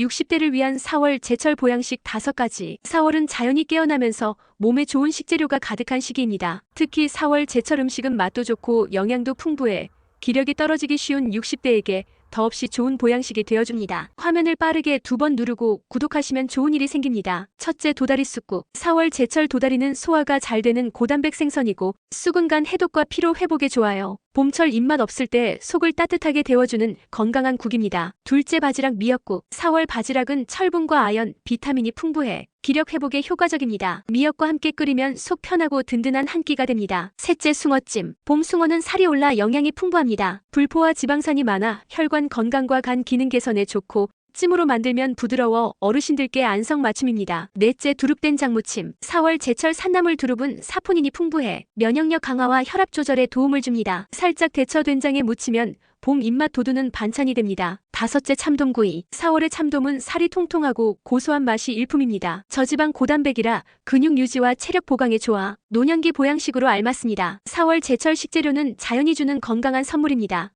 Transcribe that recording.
60대를 위한 4월 제철 보양식 5가지. 4월은 자연이 깨어나면서 몸에 좋은 식재료가 가득한 시기입니다. 특히 4월 제철 음식은 맛도 좋고 영양도 풍부해 기력이 떨어지기 쉬운 60대에게 더없이 좋은 보양식이 되어줍니다. 화면을 빠르게 두 번 누르고 구독하시면 좋은 일이 생깁니다. 첫째 도다리 쑥국. 4월 제철 도다리는 소화가 잘 되는 고단백 생선이고 수분간 해독과 피로 회복에 좋아요. 봄철 입맛 없을 때 속을 따뜻하게 데워주는 건강한 국입니다. 둘째 바지락 미역국. 4월 바지락은 철분과 아연, 비타민이 풍부해 기력 회복에 효과적입니다. 미역과 함께 끓이면 속 편하고 든든한 한 끼가 됩니다. 셋째 숭어찜. 봄 숭어는 살이 올라 영양이 풍부합니다. 불포화 지방산이 많아 혈관 건강과 간 기능 개선에 좋고 찜으로 만들면 부드러워 어르신들께 안성맞춤입니다. 넷째 두릅된 장무침. 4월 제철 산나물 두릅은 사포닌이 풍부해 면역력 강화와 혈압 조절에 도움을 줍니다. 살짝 데쳐 된장에 무치면 봄 입맛 돋우는 반찬이 됩니다. 다섯째 참돔구이. 4월의 참돔은 살이 통통하고 고소한 맛이 일품입니다. 저지방 고단백이라 근육 유지와 체력 보강에 좋아 노년기 보양식으로 알맞습니다. 4월 제철 식재료는 자연이 주는 건강한 선물입니다.